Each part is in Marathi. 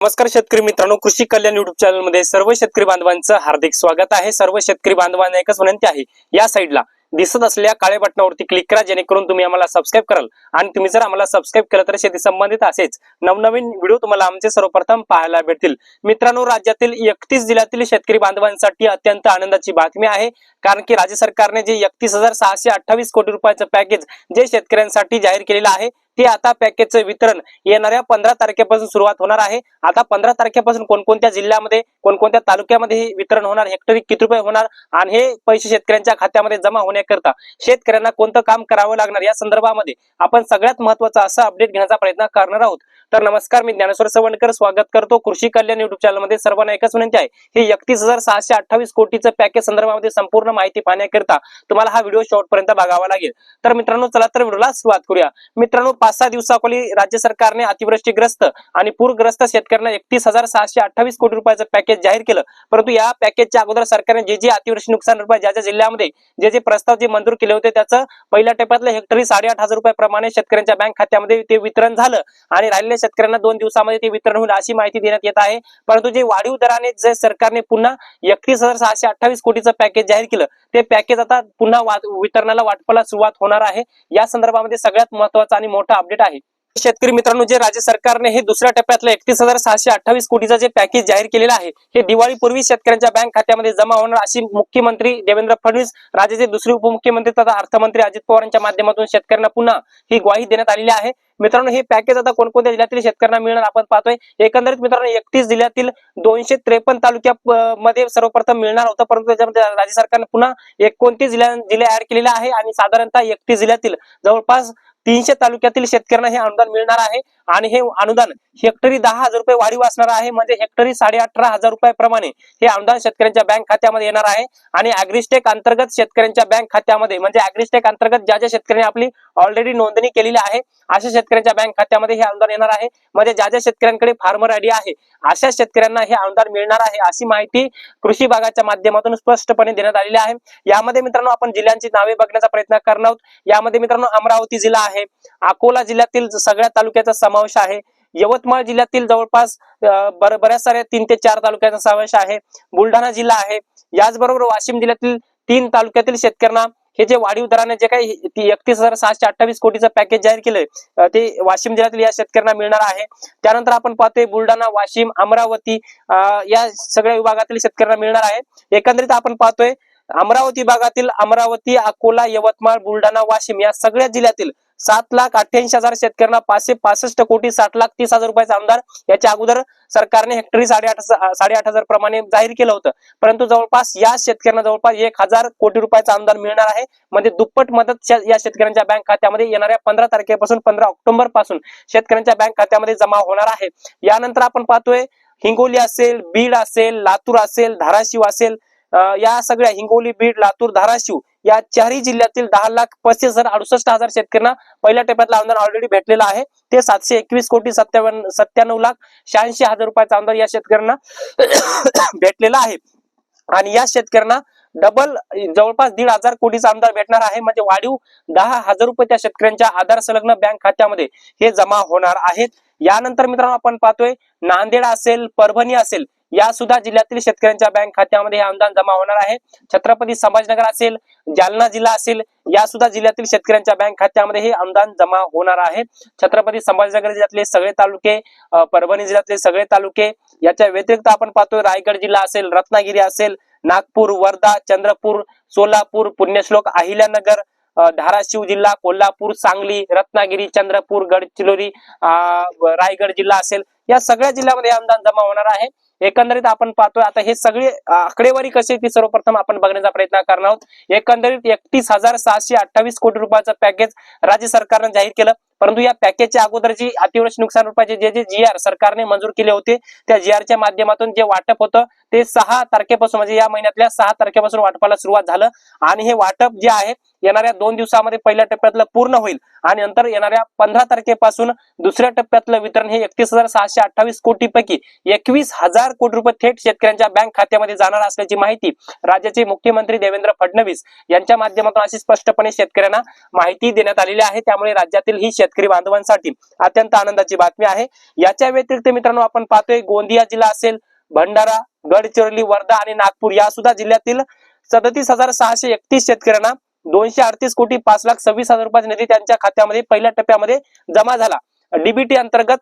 नमस्कार शेतकरी मित्रांनो कृषी कल्याण युट्यूब चॅनलमध्ये सर्व शेतकरी बांधवांचं हार्दिक स्वागत आहे. सर्व शेतकरी बांधवांना एकच विनंती आहे या साईडला दिसत असलेल्या काळ्या बटनावरती क्लिक करा जेणेकरून तुम्ही आम्हाला सबस्क्राईब कराल. आणि तुम्ही जर आम्हाला सबस्क्राईब केलं तर शेती संबंधित असेच नवनवीन व्हिडिओ तुम्हाला आमचे सर्वप्रथम पाहायला भेटतील. मित्रांनो राज्यातील एकतीस जिल्ह्यातील शेतकरी बांधवांसाठी अत्यंत आनंदाची बातमी आहे कारण की राज्य सरकारने जे एकतीस हजार सहाशे अठ्ठावीस कोटी रुपयाचं पॅकेज जे शेतकऱ्यांसाठी जाहीर केलेलं आहे ते आता पॅकेजचं वितरण येणाऱ्या पंधरा तारखेपासून सुरुवात होणार आहे. आता पंधरा तारखेपासून कोणकोणत्या जिल्ह्यामध्ये कोणकोणत्या तालुक्यामध्ये हे वितरण होणार हेक्टरी किती रुपये होणार आणि हे पैसे शेतकऱ्यांच्या खात्यामध्ये जमा होण्याकरता शेतकऱ्यांना कोणतं काम करावं लागणार? या संदर्भामध्ये आपण सगळ्यात महत्त्वाचा असा अपडेट घेण्याचा प्रयत्न करणार आहोत. तर नमस्कार मी ज्ञानेश्वर सवणकर स्वागत करतो कृषी कल्याण युट्यूब चॅनलमध्ये. सर्वांना एकच विनंती आहे हे एकतीस हजार सहाशे अठ्ठावीस कोटीचं पॅकेज संदर्भामध्ये संपूर्ण माहिती पाहण्याकरिता तुम्हाला हा व्हिडिओ शेवटपर्यंत बघावा लागेल. तर मित्रांनो चला तर व्हिडिओला सुरुवात करूया. मित्रांनो पाच सहा दिवसाखाली राज्य सरकारने अतिवृष्टीग्रस्त आणि पूरग्रस्त शेतकऱ्यांना एकतीस हजार सहाशे अठ्ठावीस कोटी रुपयाचं पॅकेज जाहीर केलं. परंतु या पॅकेजच्या अगोदर सरकारने जे जे अतिवृष्टी नुकसान रुपये ज्या ज्या जिल्ह्यामध्ये जे जे प्रस्ताव जे मंजूर केले होते त्याचं पहिल्या टप्प्यातलं हेक्टरी साडेआठ हजार रुपयाप्रमाणे शेतकऱ्यांच्या बँक खात्यामध्ये ते वितरण झालं आणि राहिलेल्या शेतकऱ्यांना दोन दिवसामध्ये ते वितरण होईल अशी माहिती देण्यात येत आहे. परंतु जे वाढीव दराने जे सरकारने पुन्हा एकतीस हजार सहाशे अठ्ठावीस कोटीचं पॅकेज जाहीर केलं ते पॅकेज आता पुन्हा वा- वितरणाला वाटपाला सुरुवात होणार आहे. या संदर्भामध्ये सगळ्यात महत्त्वाचा आणि मोठा अपडेट आहे. शेतकरी मित्रांनो जे राज्य सरकारने हे दुसऱ्या टप्प्यातलं एकतीस हजार सहाशे अठ्ठावीस कोटीचं जे पॅकेज जाहीर केलेलं आहे हे दिवाळीपूर्वी शेतकऱ्यांच्या बँक खात्यामध्ये जमा होणार अशी मुख्यमंत्री देवेंद्र फडणवीस राज्याचे दुसरे उपमुख्यमंत्री तथा अर्थमंत्री अजित पवार यांच्या माध्यमातून शेतकऱ्यांना पुन्हा ही ग्वाही देण्यात आलेली आहे. मित्रांनो हे पॅकेज आता कोणकोणत्या जिल्ह्यातील शेतकऱ्यांना मिळणार आपण पाहतोय. एकंदरीत मित्रांनो एकतीस जिल्ह्यातील दोनशे त्रेपन्न तालुक्यामध्ये सर्वप्रथम मिळणार होतं परंतु त्याच्यामध्ये राज्य सरकारने पुन्हा एकोणतीस जिल्ह्या जिल्हे ऍड केलेले आहे आणि साधारणतः एकतीस जिल्ह्यातील जवळपास तीनशे तालुक्यातील शेतकऱ्यांना हे अनुदान मिळणार आहे. आणि हे अनुदान हेक्टरी दहा हजार रुपये वाढीव असणार आहे. म्हणजे हेक्टरी साडे अठरा हजार रुपयाप्रमाणे हे अनुदान शेतकऱ्यांच्या बँक खात्यामध्ये येणार आहे. आणि अॅग्रिस्टेक अंतर्गत शेतकऱ्यांच्या बँक खात्यामध्ये म्हणजे अॅग्रिस्टेक अंतर्गत ज्या ज्या शेतकऱ्यांनी आपली ऑलरेडी नोंदणी केलेली आहे अशा शेतकऱ्यांच्या बँक खात्यामध्ये हे अनुदान येणार आहे. म्हणजे ज्या ज्या शेतकऱ्यांकडे फार्मर आयडी आहे अशा शेतकऱ्यांना हे अनुदान मिळणार आहे अशी माहिती कृषी विभागाच्या माध्यमातून स्पष्टपणे देण्यात आलेली आहे. यामध्ये मित्रांनो आपण जिल्ह्यांची नावे बघण्याचा प्रयत्न करणार आहोत. यामध्ये मित्रांनो अमरावती जिल्हा आहे. अकोला जिल्ह्यातील सगळ्या तालुक्याचा समावेश आहे. यवतमाळ जिल्ह्यातील जवळपास बऱ्याच साऱ्या तीन ते चार तालुक्याचा समावेश आहे. बुलढाणा जिल्हा आहे. याचबरोबर वाशिम जिल्ह्यातील तीन तालुक्यातील शेतकऱ्यांना हे जे वाढीव दराने जे काही एकतीस हजार सहाशे अठ्ठावीस कोटीचं पॅकेज जाहीर केलंय ते वाशिम जिल्ह्यातील या शेतकऱ्यांना मिळणार आहे. त्यानंतर आपण पाहतोय बुलढाणा वाशिम अमरावती या सगळ्या विभागातील शेतकऱ्यांना मिळणार आहे. एकंदरीत आपण पाहतोय अमरावती भागातील अमरावती अकोला यवतमाळ बुलढाणा वाशिम या सगळ्या जिल्ह्यातील सात लाख अठ्ठ्याऐंशी हजार शेतकऱ्यांना पाचशे पासष्ट कोटी साठ लाख तीस हजार रुपयाचा आमदार याच्या अगोदर सरकारने हेक्टरी साडेआठ साडेआठ हजार प्रमाणे जाहीर केलं होतं. परंतु जवळपास या शेतकऱ्यांना जवळपास एक हजार कोटी रुपयाचा आमदार मिळणार आहे. म्हणजे दुप्पट मदत या शेतकऱ्यांच्या बँक खात्यामध्ये येणाऱ्या पंधरा तारखेपासून पंधरा ऑक्टोबरपासून शेतकऱ्यांच्या बँक खात्यामध्ये जमा होणार आहे. यानंतर आपण पाहतोय हिंगोली असेल बीड असेल लातूर असेल धाराशिव असेल या सगळ्या हिंगोली बीड लातूर धाराशिव या चारही जिल्ह्यातील दहा लाख पस्तीस हजार अडुसष्ट हजार शेतकऱ्यांना पहिल्या टप्प्यातला अनुदान ऑलरेडी भेटलेला आहे. ते सातशे एकवीस कोटी सत्तावन्न सत्त्याण्णव लाख शहाऐंशी हजार रुपयाचा अनुदान या शेतकऱ्यांना भेटलेला आहे. आणि या शेतकऱ्यांना डबल जवळपास दीड हजार कोटीचा आमदार भेटणार आहे. म्हणजे वाढीव दहा हजार रुपये त्या शेतकऱ्यांच्या आधार संलग्न बँक खात्यामध्ये हे जमा होणार आहेत. यानंतर मित्रांनो आपण पाहतोय नांदेड असेल परभणी असेल या सुद्धा जिल्ह्यातील शेतकऱ्यांच्या बँक खात्यामध्ये हे अनुदान जमा होणार आहे. छत्रपती संभाजीनगर असेल जालना जिल्हा असेल या सुद्धा जिल्ह्यातील शेतकऱ्यांच्या बँक खात्यामध्ये हे अनुदान जमा होणार आहे. छत्रपती संभाजीनगर जिल्ह्यातले सगळे तालुके परभणी जिल्ह्यातले सगळे तालुके याच्या व्यतिरिक्त आपण पाहतोय रायगड जिल्हा असेल रत्नागिरी असेल नागपूर वर्धा चंद्रपूर सोलापूर पुण्यश्लोक अहिल्यानगर धाराशिव जिल्हा कोल्हापूर सांगली रत्नागिरी चंद्रपूर गडचिरोली रायगड जिल्हा असेल या सगळ्या जिल्ह्यामध्ये अनुदान जमा होणार आहे. एकंदरीत आपण पाहतोय आता हे सगळे आकडेवारी कशी ती सर्वप्रथम आपण बघण्याचा प्रयत्न करणार आहोत. एकंदरीत एकतीस हजार सहाशे अठ्ठावीस कोटी रुपयाचं पॅकेज राज्य सरकारनं जाहीर केलं. परंतु या पॅकेजच्या अगोदर जी अतिवृष्टी नुकसान रुपयाचे जे जे जी आर सरकारने मंजूर केले होते त्या जी च्या माध्यमातून जे वाटप होतं ते सहा तारखेपासून म्हणजे या महिन्यातल्या सहा तारखेपासून वाटपाला सुरुवात झालं. आणि हे वाटप जे आहे येणाऱ्या दोन दिवसामध्ये पहिल्या टप्प्यातलं पूर्ण होईल. आणि नंतर येणाऱ्या पंधरा तारखेपासून दुसऱ्या टप्प्यातलं वितरण हे एकतीस हजार सहाशे अठ्ठावीस कोटी पैकी एकवीस हजार कोटी रुपये थेट शेतकऱ्यांच्या बँक खात्यामध्ये जाणार असल्याची माहिती राज्याचे मुख्यमंत्री देवेंद्र फडणवीस यांच्या माध्यमातून अशी स्पष्टपणे शेतकऱ्यांना माहिती देण्यात आलेली आहे. त्यामुळे राज्यातील ही शेतकरी बांधवांसाठी अत्यंत आनंदाची बातमी आहे. याच्या व्यतिरिक्त मित्रांनो आपण पाहतोय गोंदिया जिल्हा असेल भंडारा गडचिरोली वर्धा आणि नागपूर या सुद्धा जिल्ह्यातील सदतीस हजार सहाशे एकतीस शेतकऱ्यांना दोनशे अडतीस कोटी पाच लाख सव्वीस हजार रुपयाचा निधी त्यांच्या खात्यामध्ये पहिल्या टप्प्यामध्ये जमा झाला. डीबीटी अंतर्गत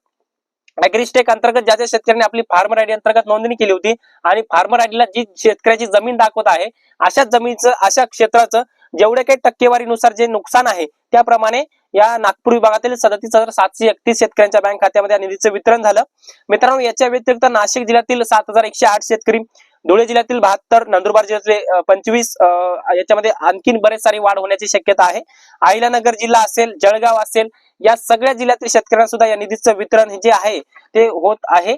अॅग्रिस्टेक अंतर्गत ज्या ज्या शेतकऱ्यांनी आपली फार्मर आयडी अंतर्गत नोंदणी केली होती आणि फार्मर आयडीला जी शेतकऱ्याची जमीन दाखवत आहे अशाच जमीनचं अशा क्षेत्राचं जेवढे काही टक्केवारीनुसार जे नुकसान आहे त्याप्रमाणे या नागपूर विभागातील सदतीस हजार सातशे एकतीस शेतकऱ्यांच्या बँक खात्यामध्ये या निधीचं वितरण झालं. मित्रांनो याच्या व्यतिरिक्त नाशिक जिल्ह्यातील सात हजार एकशे आठ शेतकरी धुळे जिल्ह्यातील बहात्तर नंदुरबार जिल्ह्यातले पंचवीस याच्यामध्ये आणखीन बरेच सारी वाढ होण्याची शक्यता आहे. अहिलानगर जिल्हा असेल जळगाव असेल या सगळ्या जिल्ह्यातील शेतकऱ्यांना सुद्धा या निधीचं वितरण जे आहे ते होत आहे.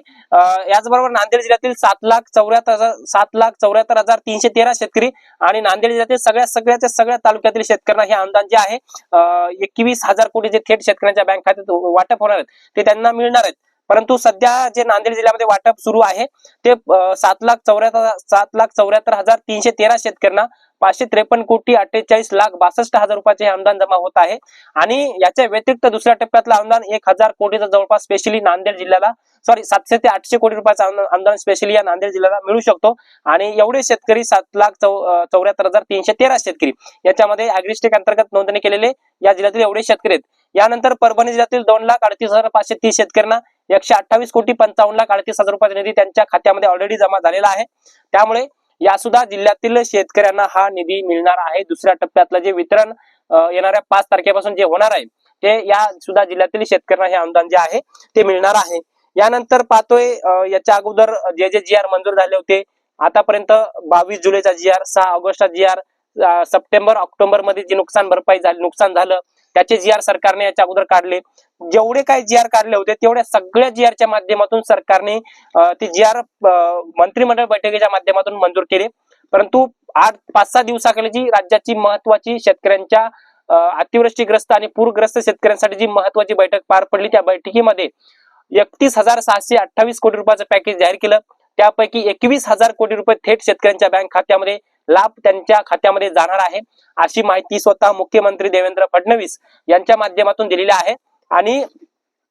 याचबरोबर नांदेड जिल्ह्यातील सात लाख चौऱ्याहत्तर हजार सात लाख चौऱ्याहत्तर हजार तीनशे तेरा शेतकरी आणि नांदेड जिल्ह्यातील सगळ्या सगळ्याच्या सगळ्या तालुक्यातील शेतकऱ्यांना हे अनुदान जे आहे अं, एकवीस हजार कोटी जे थेट शेतकऱ्यांच्या बँक खात्यात वाटप होणार आहेत ते त्यांना मिळणार आहेत. परंतु सध्या जे नांदेड जिल्ह्यामध्ये वाटप सुरू आहे ते सात लाख चौऱ्याहत्तर सात लाख चौऱ्याहत्तर हजार तीनशे तेरा शेतकऱ्यांना पाचशे त्रेपन्न कोटी अठ्ठेचाळीस लाख बासष्ट हजार रुपयाचे हे अनुदान जमा होत आहे. आणि याच्या व्यतिरिक्त दुसऱ्या टप्प्यातलं अनुदान एक हजार कोटीचं जवळपास स्पेशली नांदेड जिल्ह्याला सॉरी सातशे ते आठशे कोटी रुपयाचं अनुदान स्पेशली या नांदेड जिल्ह्याला मिळू शकतो. आणि एवढे शेतकरी सात लाख चौ चौऱ्याहत्तर हजार तीनशे तेरा शेतकरी याच्यामध्ये अॅग्रिस्टेक अंतर्गत नोंदणी केलेले या जिल्ह्यातील एवढे शेतकरी आहेत. यानंतर परभणी जिल्ह्यातील दोन लाख अडतीस हजार पाचशे तीस शेतकऱ्यांना एकशे अठ्ठावीस कोटी पंचावन्न लाख अडतीस हजार रुपयाचा निधी त्यांच्या खात्यामध्ये ऑलरेडी जमा झालेला आहे. त्यामुळे या सुद्धा जिल्ह्यातील शेतकऱ्यांना हा निधी मिळणार आहे. दुसऱ्या टप्प्यातलं जे वितरण येणाऱ्या पाच तारखेपासून जे होणार आहे ते या सुद्धा जिल्ह्यातील शेतकऱ्यांना हे अनुदान जे आहे ते मिळणार आहे. यानंतर पाहतोय याच्या अगोदर जे जे जी आर मंजूर झाले होते आतापर्यंत बावीस जुलैचा जी आर सहा ऑगस्टचा जी आर सप्टेंबर ऑक्टोबरमध्ये जे नुकसान भरपाई झाली नुकसान झालं त्याचे जी आर सरकारने याच्या अगोदर काढले. जेवढे काही जी आर काढले होते तेवढ्या सगळ्या जी आरच्या माध्यमातून सरकारने अं, ते जी आर मंत्रिमंडळ बैठकीच्या माध्यमातून मंजूर केले. परंतु आठ पाच सहा दिवसाकडे जी राज्याची महत्वाची शेतकऱ्यांच्या अतिवृष्टीग्रस्त आणि पूरग्रस्त शेतकऱ्यांसाठी जी महत्वाची बैठक पार पडली त्या बैठकीमध्ये एकतीस हजार सहाशे अठ्ठावीस कोटी रुपयाचं पॅकेज जाहीर केलं. त्यापैकी एकवीस हजार कोटी रुपये थेट शेतकऱ्यांच्या बँक खात्यामध्ये लाभ त्यांच्या खात्यामध्ये जाणार आहे. अशी माहिती स्वतः मुख्यमंत्री देवेंद्र फडणवीस यांच्या माध्यमातून दिलेली आहे. आणि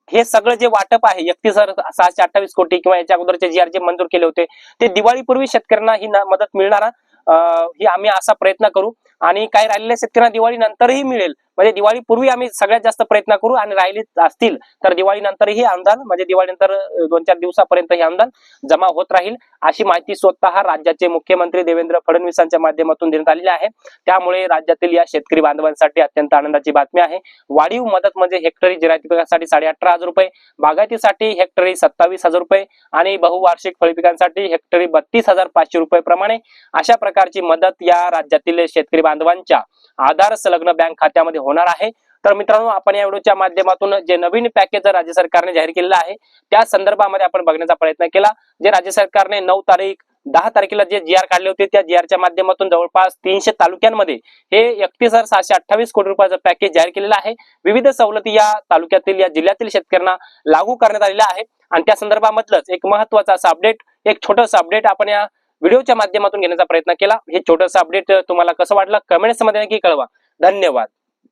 हे सगळं जे वाटप आहे एकतीस हजार सहाशे अठ्ठावीस कोटी किंवा याच्या अगोदरचे जी आर जे मंजूर केले होते ते दिवाळीपूर्वी शेतकऱ्यांना ही मदत मिळणार अं, ही आम्ही असा प्रयत्न करू. आणि काही राहिलेल्या शेतकऱ्यांना दिवाळी नंतरही मिळेल. म्हणजे दिवाळीपूर्वी आम्ही सगळ्यात जास्त प्रयत्न करू आणि राहिले असतील तर दिवाळी नंतरही अनुदान म्हणजे दिवाळीनंतर नंतर दोन चार दिवसापर्यंत हे अनुदान जमा होत राहील. अशी माहिती स्वतः राज्याचे मुख्यमंत्री देवेंद्र फडणवीसांच्या माध्यमातून देण्यात आलेली आहे. त्यामुळे राज्यातील या शेतकरी बांधवांसाठी अत्यंत आनंदाची बातमी आहे. वाढीव मदत म्हणजे हेक्टरी जिरायती पिकासाठी साडे अठरा हजार रुपये बागायतीसाठी हेक्टरी सत्तावीस हजार रुपये आणि बहुवार्षिक फळपिकांसाठी हेक्टरी बत्तीस हजार पाचशे रुपये प्रमाणे अशा प्रकारची मदत या राज्यातील शेतकरी बांधवांच्या आधार संलग्न बँक खात्यामध्ये होणार आहे. तर मित्रांनो आपण या व्हिडिओच्या माध्यमातून जे नवीन पॅकेज राज्य सरकारने जाहीर केलेलं आहे त्या संदर्भामध्ये आपण बघण्याचा प्रयत्न केला. जे राज्य सरकारने नऊ तारीख दहा तारखेला जे जी आर काढले होते त्या जी आरच्या माध्यमातून जवळपास तीनशे तालुक्यांमध्ये हे एकतीस हजार सहाशे अठ्ठावीस कोटी रुपयाचं पॅकेज जाहीर केलेलं आहे. विविध सवलती या तालुक्यातील या जिल्ह्यातील शेतकऱ्यांना लागू करण्यात आलेल्या आहे. आणि त्या संदर्भामधलंच एक महत्वाचं असं अपडेट एक छोटस अपडेट आपण या व्हिडिओच्या माध्यमातून घेण्याचा प्रयत्न केला. हे छोटंसं अपडेट तुम्हाला कसं वाटलं? कमेंट्समध्ये नक्की कळवा. धन्यवाद.